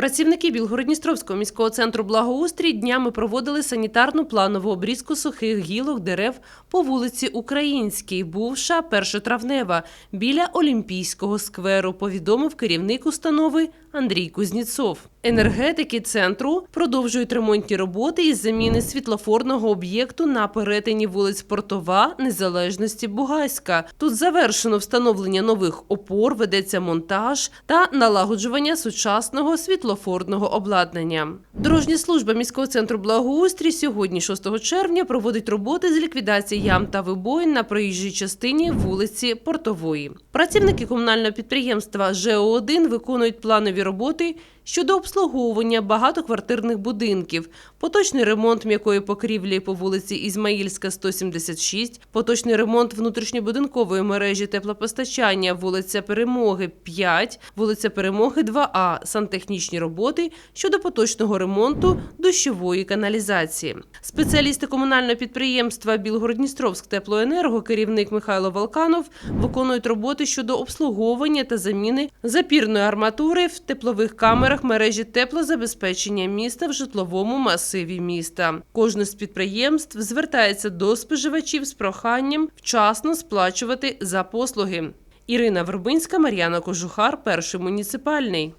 Працівники Білгородністровського міського центру благоустрій днями проводили санітарну планову обрізку сухих гілок дерев по вулиці Українській, бувша першотравнева, біля Олімпійського скверу, повідомив керівник установи Андрій Кузніцов. Енергетики центру продовжують ремонтні роботи із заміни світлофорного об'єкту на перетині вулиць Портова, Незалежності, Бугайська. Тут завершено встановлення нових опор, ведеться монтаж та налагоджування сучасного світлофорного обладнання. Дорожня служба міського центру благоустрій сьогодні, 6 червня, проводить роботи з ліквідації ям та вибоїн на проїжджій частині вулиці Портової. Працівники комунального підприємства ЖО1 виконують планові роботи щодо обслуговування багатоквартирних будинків, поточний ремонт м'якої покрівлі по вулиці Ізмаїльська, 176, поточний ремонт внутрішньобудинкової мережі теплопостачання, вулиця Перемоги, 5, вулиця Перемоги, 2А, сантехнічні роботи щодо поточного ремонту дощової каналізації. Спеціалісти комунального підприємства Білгородністровськ теплоенерго, керівник Михайло Волканов, виконують роботи щодо обслуговування та заміни запірної арматури в теплових камерах мережі теплозабезпечення міста в житловому масиві міста. Кожне з підприємств звертається до споживачів з проханням вчасно сплачувати за послуги. Ірина Вербинська, Мар'яна Кожухар, перший муніципальний.